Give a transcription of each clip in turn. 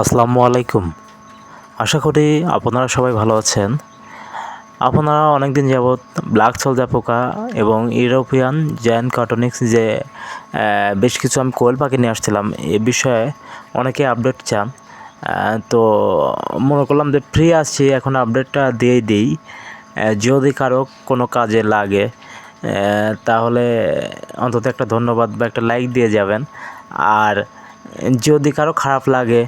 আসসালামু আলাইকুম। আশা করি আপনারা সবাই ভালো আছেন। আপনারা অনেক দিন যাবৎ ব্ল্যাক সোলজার পোকা এবং ইউরোপিয়ান জ্যান কার্টনিক্স যে বেশ কিছু আমি কোয়েল পাখি নিয়ে আসছিলাম, এ বিষয়ে অনেকে আপডেট চান। তো মনে করলাম যে ফ্রি আছি, এখন আপডেটটা দিয়েই দিই। যদি কারও কোনো কাজে লাগে তাহলে অন্তত একটা ধন্যবাদ বা একটা লাইক দিয়ে যাবেন। আর যদি কারও খারাপ লাগে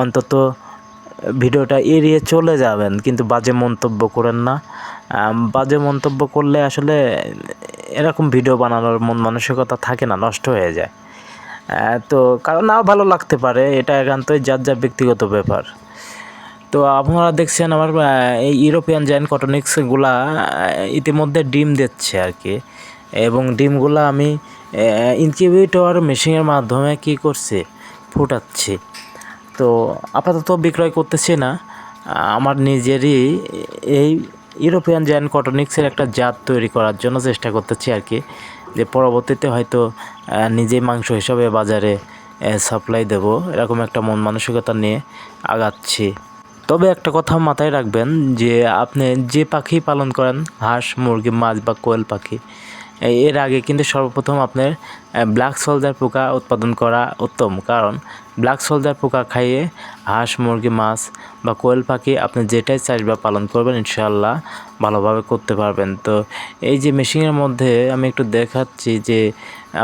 অন্তত ভিডিওটা এড়িয়ে চলে যাবেন, কিন্তু বাজে মন্তব্য করেন না। বাজে মন্তব্য করলে আসলে এরকম ভিডিও বানানোর মন মানসিকতা থাকে না, নষ্ট হয়ে যায়। তো কারণ নাও ভালো লাগতে পারে, এটা একান্তই যার যার ব্যক্তিগত ব্যাপার। তো আপনারা দেখছেন আমার এই ইউরোপিয়ান জাইন কটনিক্সগুলা ইতিমধ্যে ডিম দিচ্ছে আর কি। এবং ডিমগুলা আমি ইনকিউবেটর মেশিনের মাধ্যমে কি করছি, ফুটাচ্ছি। তো আপাতত বিক্রয় করতেছি না। আমার নিজেরই এই ইউরোপিয়ান জায়ান্ট কটনিক্সের একটা জাত তৈরি করার জন্য চেষ্টা করতেছি আর কি। যে পরবর্তীতে হয়তো নিজেই মাংস হিসাবে বাজারে সাপ্লাই দেব, এরকম একটা মন মানসিকতা নিয়ে আগাচ্ছি। তবে একটা কথা মাথায় রাখবেন যে, আপনি যে পাখি পালন করেন, হাঁস, মুরগি, মাছ বা কোয়েল পাখি এর আগে কিন্তু সর্বপ্রথম আপনার ব্ল্যাক সোলজার পোকা উৎপাদন করা উত্তম। কারণ ব্ল্যাক সোলজার পোকা খাইয়ে হাঁস, মুরগি, মাছ বা কোয়েল পাখি আপনি যেটাই চাষ বা পালন করবেন, ইনশাআল্লাহ ভালোভাবে করতে পারবেন। তো এই যে মেশিনের মধ্যে আমি একটু দেখাচ্ছি যে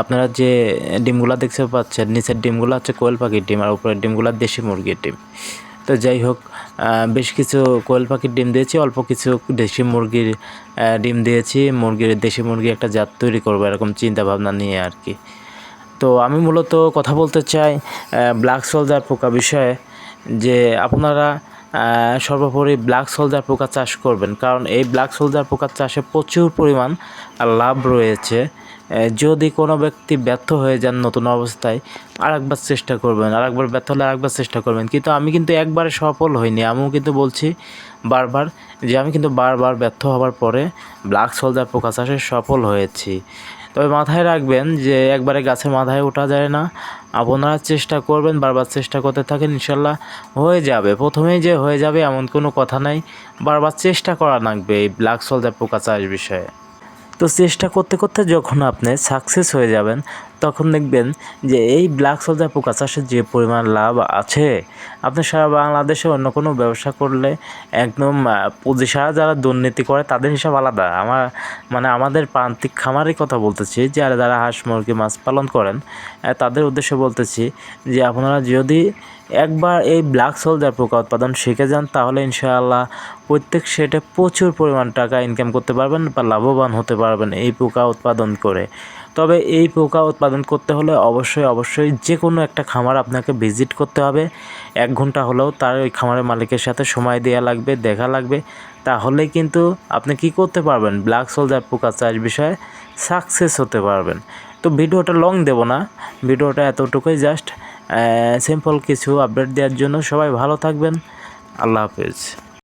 আপনারা যে ডিমগুলা দেখতে পাচ্ছেন, নিচের ডিমগুলো হচ্ছে কোয়েল পাখির ডিম আর উপরের ডিমগুলো দেশি মুরগির ডিম। তো যাই হোক বেশ কিছু কোয়েল পাখির ডিম দিয়েছি, অল্প কিছু দেশি মুরগির ডিম দিয়েছি। মুরগির, দেশি মুরগি একটা জাত তৈরি করব এরকম চিন্তা ভাবনা নিয়ে আর কি। তো আমি মূলত কথা বলতে চাই ব্ল্যাক সোলজার পোকা বিষয়ে, যে আপনারা সর্বোপরি ব্ল্যাক সোলজার পোকা চাষ করবেন। কারণ এই ব্ল্যাক সোলজার পোকার চাষে প্রচুর পরিমাণ লাভ রয়েছে। যদি কোনো ব্যক্তি ব্যর্থ হয়ে যান নতুন অবস্থায়, আরেকবার চেষ্টা করবেন, আরেকবার ব্যর্থ হলে আরেকবার চেষ্টা করবেন। কিন্তু আমি কিন্তু একবারে সফল হইনি। আমিও কিন্তু বলছি বারবার যে আমি কিন্তু বারবার ব্যর্থ হওয়ার পরে ব্ল্যাক সোলজার পোকা চাষে সফল হয়েছি। তবে মাথায় রাখবেন যে একবারে গাছের মাথায় ওঠা যায় না। আপনারা চেষ্টা করবেন, বারবার চেষ্টা করতে থাকেন, ইনশাল্লাহ হয়ে যাবে। প্রথমেই যে হয়ে যাবে এমন কোনো কথা নাই। বারবার চেষ্টা করা লাগবে এই ব্ল্যাক সোলজার পোকা চাষ বিষয়ে। তো চেষ্টা করতে করতে যখন আপনি সাকসেস হয়ে যাবেন তখন দেখবেন যে এই ব্ল্যাক সোলজার পোকা চাষের যে পরিমাণ লাভ আছে, আপনি সারা বাংলাদেশে অন্য কোনো ব্যবসা করলে একদম সারা যারা দুর্নীতি করে তাদের হিসাব আলাদা। আমার মানে আমাদের প্রান্তিক খামারের কথা বলতেছি, যারা যারা হাঁস, মুরগি, মাছ পালন করেন তাদের উদ্দেশ্যে বলতেছি যে আপনারা যদি একবার এই ব্ল্যাক সোলজার পোকা উৎপাদন শিখে যান, তাহলে ইনশাআল্লাহ প্রত্যেক সেটে প্রচুর পরিমাণ টাকা ইনকাম করতে পারবেন বা লাভবান হতে পারবেন এই পোকা উৎপাদন করে। তবে এই পোকা উৎপাদন করতে হলে অবশ্যই অবশ্যই যে কোনো একটা খামার আপনাকে ভিজিট করতে হবে। এক ঘণ্টা হলেও তার ওই খামারের মালিকের সাথে সময় দেওয়া লাগবে, দেখা লাগবে। তাহলে কিন্তু আপনি কি করতে পারবেন? ব্ল্যাক সোলজার পোকা চাষ বিষয়ে সাকসেস হতে পারবেন। তো ভিডিওটা লং দেব না, ভিডিওটা এতটুকুই জাস্ট সিম্পল কিছু আপডেট দেওয়ার জন্য সবাই ভালো থাকবেন। আল্লাহ হাফেজ।